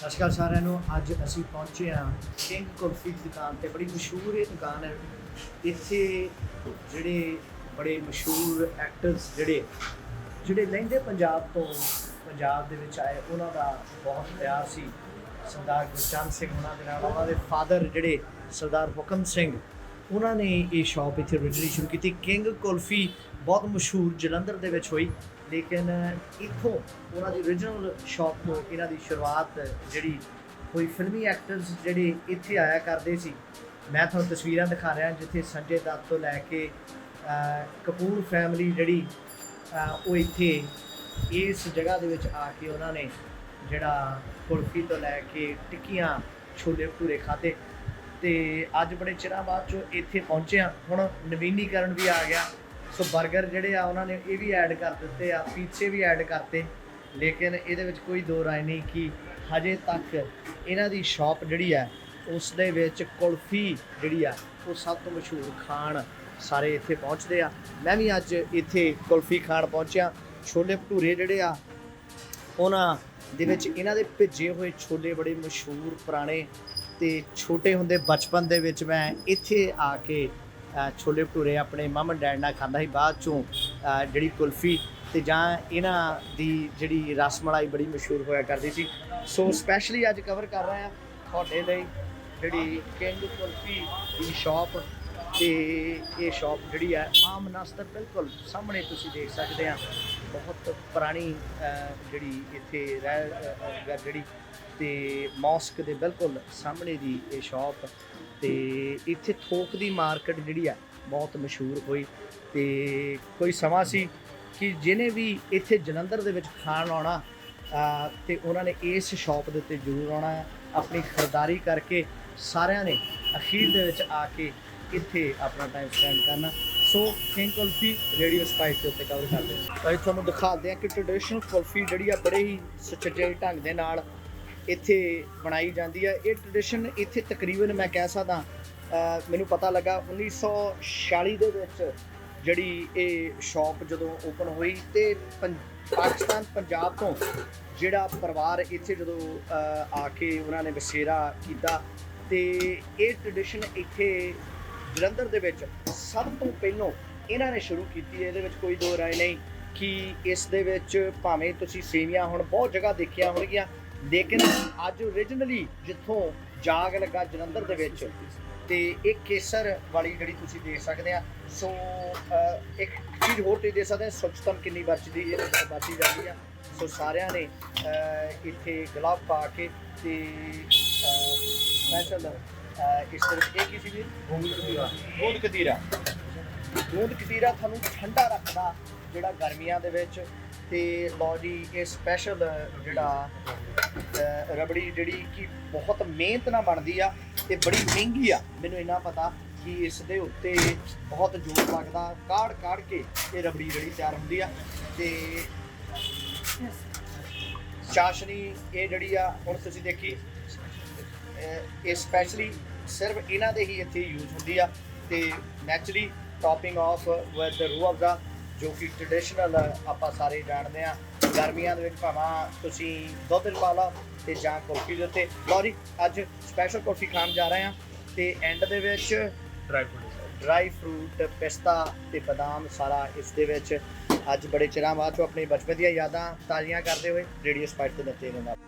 ਸਤਿ ਸ਼੍ਰੀ ਅਕਾਲ ਸਾਰਿਆਂ ਨੂੰ। ਅੱਜ ਅਸੀਂ ਪਹੁੰਚੇ ਹਾਂ ਕਿੰਗ ਕੁਲਫੀ ਦੀ ਦੁਕਾਨ ਤੇ। ਬੜੀ ਮਸ਼ਹੂਰ ਇਹ ਦੁਕਾਨ ਹੈ। ਇੱਥੇ ਜਿਹੜੇ ਬੜੇ ਮਸ਼ਹੂਰ ਐਕਟਰਸ ਜਿਹੜੇ ਜਿਹੜੇ ਲਹਿੰਦੇ ਪੰਜਾਬ ਤੋਂ, ਪੰਜਾਬ ਦੇ ਵਿੱਚ ਆਏ, ਉਹਨਾਂ ਦਾ ਬਹੁਤ ਪਿਆਰ ਸੀ। ਸਰਦਾਰ ਗੁਰਚੰਦ ਸਿੰਘ ਉਹਨਾਂ ਦੇ ਨਾਲ, ਉਹਨਾਂ ਦੇ ਫਾਦਰ ਜਿਹੜੇ, ਸਰਦਾਰ ਹੁਕਮ ਸਿੰਘ। ਉਹਨਾਂ ਨੇ ਇਹ ਸ਼ਾਪ ਇੱਥੇ originally ਸ਼ੁਰੂ ਕੀਤੀ। ਕਿੰਗ ਕੁਲਫੀ ਬਹੁਤ ਮਸ਼ਹੂਰ ਜਲੰਧਰ ਦੇ ਵਿੱਚ ਹੋਈ, ਲੇਕਿਨ ਇੱਥੋਂ ਉਹਨਾਂ ਦੀ origignal ਸ਼ਾਪ ਤੋਂ ਇਹਨਾਂ ਦੀ ਸ਼ੁਰੂਆਤ ਜਿਹੜੀ ਕੋਈ ਫਿਲਮੀ ਐਕਟਰਸ ਜਿਹੜੇ ਇੱਥੇ ਆਇਆ ਕਰਦੇ ਸੀ। ਮੈਂ ਤੁਹਾਨੂੰ ਤਸਵੀਰਾਂ ਦਿਖਾ ਰਿਹਾ ਜਿੱਥੇ ਸੰਜੇ ਦੱਤ ਤੋਂ ਲੈ ਕੇ ਕਪੂਰ ਫੈਮਿਲੀ ਜਿਹੜੀ ਉਹ ਇੱਥੇ ਇਸ ਜਗ੍ਹਾ ਦੇ ਵਿੱਚ ਆ ਕੇ ਉਹਨਾਂ ਨੇ ਜਿਹੜਾ ਕੁਲਫੀ ਤੋਂ ਲੈ ਕੇ ਟਿੱਕੀਆਂ ਛੋਲੇ ਭਟੂਰੇ ਖਾਦੇ ਤੇ ਅੱਜ ਬੜੇ ਚਿਰਾਂ ਬਾਅਦ ਚੋਂ ਇੱਥੇ ਪਹੁੰਚੇ ਆ ਹੁਣ ਨਵੀਨੀਕਰਨ ਵੀ ਆ ਗਿਆ। ਸੋ 버ਗਰ ਜਿਹੜੇ ਆ, ਉਹਨਾਂ ਨੇ ਇਹ ਵੀ ਐਡ ਕਰ ਦਿੱਤੇ ਆ, ਪੀਜ਼ੇ ਵੀ ਐਡ ਕਰਤੇ। ਲੇਕਿਨ ਇਹਦੇ ਵਿੱਚ ਕੋਈ ਦੋ ਰਾਏ ਨਹੀਂ ਕਿ ਹਜੇ ਤੱਕ ਇਹਨਾਂ ਦੀ ਸ਼ਾਪ ਜਿਹੜੀ ਆ, ਉਸ ਦੇ ਵਿੱਚ ਕੁਲਫੀ ਜਿਹੜੀ ਆ, ਉਹ ਸਭ ਤੋਂ ਮਸ਼ਹੂਰ ਖਾਣ ਸਾਰੇ ਇੱਥੇ ਪਹੁੰਚਦੇ ਆ। ਮੈਂ ਵੀ ਅੱਜ ਇੱਥੇ ਕੁਲਫੀ ਖਾਣ ਪਹੁੰਚਿਆ। ਛੋਲੇ ਭਟੂਰੇ ਜਿਹੜੇ ਆ, ਉਹਨਾਂ ਦੇ ਵਿੱਚ ਇਹਨਾਂ ਦੇ ਭਿੱਜੇ ਹੋਏ ਛੋਲੇ ਬੜੇ ਮਸ਼ਹੂਰ, ਪੁਰਾਣੇ ਤੇ ਛੋਟੇ ਹੁੰਦੇ ਬਚਪਨ ਦੇ ਵਿੱਚ ਮੈਂ ਇੱਥੇ ਆ ਕੇ ਛੋਲੇ ਭਟੂਰੇ ਆਪਣੇ ਮਮ ਡੈਡ ਨਾਲ ਖਾਂਦਾ ਸੀ। ਬਾਅਦ ਚੋਂ ਜਿਹੜੀ ਕੁਲਫੀ ਤੇ ਜਾਂ ਇਹਨਾਂ ਦੀ ਜਿਹੜੀ ਰਸਮਲਾਈ ਬੜੀ ਮਸ਼ਹੂਰ ਹੋਇਆ ਕਰਦੀ ਸੀ। ਸੋ ਸਪੈਸ਼ਲੀ ਅੱਜ ਕਵਰ ਕਰ ਰਹੇ ਹਾਂ ਤੁਹਾਡੇ ਲਈ ਜਿਹੜੀ ਕਿੰਗ ਕੁਲਫੀ ਦੀ ਸ਼ਾਪ ਤੇ ਇਹ ਸ਼ਾਪ ਜਿਹੜੀ ਹੈ ਆਮ ਨਸਤਰ ਬਿਲਕੁਲ ਸਾਹਮਣੇ ਤੁਸੀਂ ਦੇਖ ਸਕਦੇ ਆ ਬਹੁਤ ਪੁਰਾਣੀ ਜਿਹੜੀ ਇੱਥੇ ਰਹਿ ਜਿਹੜੀ ਤੇ ਮੌਸਕ ਦੇ ਬਿਲਕੁਲ ਸਾਹਮਣੇ ਦੀ ਇਹ ਸ਼ਾਪ ਤੇ ਇੱਥੇ ਥੋਕ ਦੀ ਮਾਰਕੀਟ ਜਿਹੜੀ ਆ ਬਹੁਤ ਮਸ਼ਹੂਰ ਹੋਈ ਤੇ ਕੋਈ ਸਮਾਂ ਸੀ ਕਿ ਜਿਹਨੇ ਵੀ ਇੱਥੇ ਜਲੰਧਰ ਦੇ ਵਿੱਚ ਖਾਣ ਆਉਣਾ ਅ, ਤੇ ਉਹਨਾਂ ਨੇ ਇਸ ਸ਼ਾਪ ਦੇ ਉੱਤੇ ਜ਼ਰੂਰ ਆਉਣਾ ਆਪਣੀ ਖਰੀਦਦਾਰੀ ਕਰਕੇ ਸਾਰਿਆਂ ਨੇ ਅਖੀਰ ਦੇ ਵਿੱਚ ਆ ਕੇ ਇੱਥੇ ਆਪਣਾ ਟਾਈਮ ਸਪੈਂਡ ਕਰਨਾ। So king kulfi radio spice ਦੇ ਉੱਤੇ ਕਵਰ ਕਰਦੇ ਹਾਂ। ਤਾਂ ਅਸੀਂ ਤੁਹਾਨੂੰ ਦਿਖਾਉਂਦੇ ਹਾਂ ਕਿ ਟ੍ਰੈਡੀਸ਼ਨਲ ਕੁਲਫੀ ਜਿਹੜੀ ਆ ਬੜੇ ਹੀ ਸੁਚੱਜੇ ਢੰਗ ਦੇ ਨਾਲ ਇੱਥੇ ਬਣਾਈ ਜਾਂਦੀ ਹੈ ਇਹ ਟ੍ਰੈਡੀਸ਼ਨ ਇੱਥੇ ਤਕਰੀਬਨ ਮੈਂ ਕਹਿ ਸਕਦਾ ਮੈਨੂੰ ਪਤਾ ਲੱਗਾ 1946 ਦੇ ਵਿੱਚ ਜਿਹੜੀ ਇਹ ਸ਼ਾਪ ਜਦੋਂ ਓਪਨ ਹੋਈ ਤੇ ਪੰ- ਪਾਕਿਸਤਾਨ, ਪੰਜਾਬ ਤੋਂ ਜਿਹੜਾ ਪਰਿਵਾਰ ਇੱਥੇ ਜਦੋਂ ਆ ਕੇ ਉਹਨਾਂ ਨੇ ਬਸੇਰਾ ਕੀਤਾ ਤੇ ਇਹ ਟ੍ਰੈਡੀਸ਼ਨ ਇੱਥੇ ਜਲੰਧਰ ਦੇ ਵਿੱਚ ਸਭ ਤੋਂ ਪਹਿਲੋਂ ਇਹਨਾਂ ਨੇ ਸ਼ੁਰੂ ਕੀਤੀ ਹੈ, ਇਹਦੇ ਵਿੱਚ ਕੋਈ ਦੋ ਰਾਏ ਨਹੀਂ ਕਿ ਇਸ ਦੇ ਵਿੱਚ ਭਾਵੇਂ ਤੁਸੀਂ ਸੇਵੀਆਂ ਹੁਣ ਬਹੁਤ ਜਗ੍ਹਾ ਦੇਖਿਆ ਹੋਣਗੀਆਂ, ਲੇਕਿਨ ਅੱਜ ਓਰੀਜਨਲੀ ਜਿੱਥੋਂ ਜਾਗ ਲੱਗਾ ਜਲੰਧਰ ਦੇ ਵਿੱਚ, ਤੇ ਇਹ ਕੇਸਰ ਵਾਲੀ ਜਿਹੜੀ ਤੁਸੀਂ ਦੇਖ ਸਕਦੇ ਆ, ਸੋ ਇੱਕ ਚੀਜ਼ ਹੋਰ ਤੁਸੀਂ ਦੇਖ ਸਕਦੇ ਆ ਸੁਚਤਮ ਕਿੰਨੀ ਬਚਦੀ ਇਹ ਬਚੀ ਜਾਂਦੀ ਆ। ਸੋ ਸਾਰਿਆਂ ਨੇ ਇੱਥੇ ਗਲਾਬ ਪਾ ਕੇ ਤੇ ਸਪੈਸ਼ਲ ਇਸ ਤਰ੍ਹਾਂ ਇਹ ਕੀ ਸੀ ਵੀ ਗੋਂਦ ਕਤੀਰਾ। ਗੋਂਦ ਕਤੀਰਾ। ਗੋਂਦ ਕਤੀਰਾ ਤੁਹਾਨੂੰ ਠੰਡਾ ਰੱਖਦਾ ਜਿਹੜਾ ਗਰਮੀਆਂ ਦੇ ਵਿੱਚ ਤੇ ਲਓ ਜੀ ਇਹ ਸਪੈਸ਼ਲ ਜਿਹੜਾ ਰਬੜੀ ਜਿਹੜੀ ਕਿ ਬਹੁਤ ਮਿਹਨਤ ਨਾਲ ਬਣਦੀ ਆ ਤੇ ਬੜੀ ਮਹਿੰਗੀ ਆ। ਮੈਨੂੰ ਇੰਨਾ ਪਤਾ ਕਿ ਇਸ ਦੇ ਉੱਤੇ ਬਹੁਤ ਜ਼ੋਰ ਲੱਗਦਾ ਕਾੜ ਕਾੜ ਕੇ ਇਹ ਰਬੜੀ ਜਿਹੜੀ ਤਿਆਰ ਹੁੰਦੀ ਆ। ਤੇ ਚਾਸ਼ਨੀ ਇਹ ਜਿਹੜੀ ਆ ਹੁਣ ਤੁਸੀਂ ਦੇਖੀ ਇਹ ਸਪੈਸ਼ਲੀ ਸਿਰਫ ਇਹਨਾਂ ਦੇ ਹੀ ਇੱਥੇ ਯੂਜ਼ ਹੁੰਦੀ ਆ ਤੇ naturally topping of with Rooh Afza ਜੋ ਕਿ ਟ੍ਰੈਡੀਸ਼ਨਲ ਆਪਾਂ ਸਾਰੇ ਜਾਣਦੇ ਆ ਗਰਮੀਆਂ ਦੇ ਵਿੱਚ ਭਾਵੇਂ ਤੁਸੀਂ ਦੁੱਧ ਪਾ ਲਓ ਤੇ ਜਾਂ ਕੁਲਫੀ ਦੇ ਉੱਤੇ। ਜੀ ਅੱਜ ਸਪੈਸ਼ਲ ਕੁਲਫੀ ਖਾਣ ਜਾ ਰਹੇ ਆ ਤੇ ਐਂਡ ਦੇ ਵਿੱਚ ਡਰਾਈ ਫਰੂਟ ਡਰਾਈ ਫਰੂਟ ਪਿਸਤਾ ਤੇ ਬਦਾਮ ਸਾਰਾ ਇਸ ਦੇ ਵਿੱਚ। ਅੱਜ ਬੜੇ ਚਿਰਾਂ ਬਾਅਦ ਚੋਂ ਆਪਣੀ ਬਚਪਨ ਦੀਆਂ ਯਾਦਾਂ ਤਾਜ਼ੀਆਂ ਕਰਦੇ ਹੋਏ ਰੇਡੀਓ ਸਪਾਈਟ ਤੇ ਨੱਚੇ ਨੇ ਨਾਲ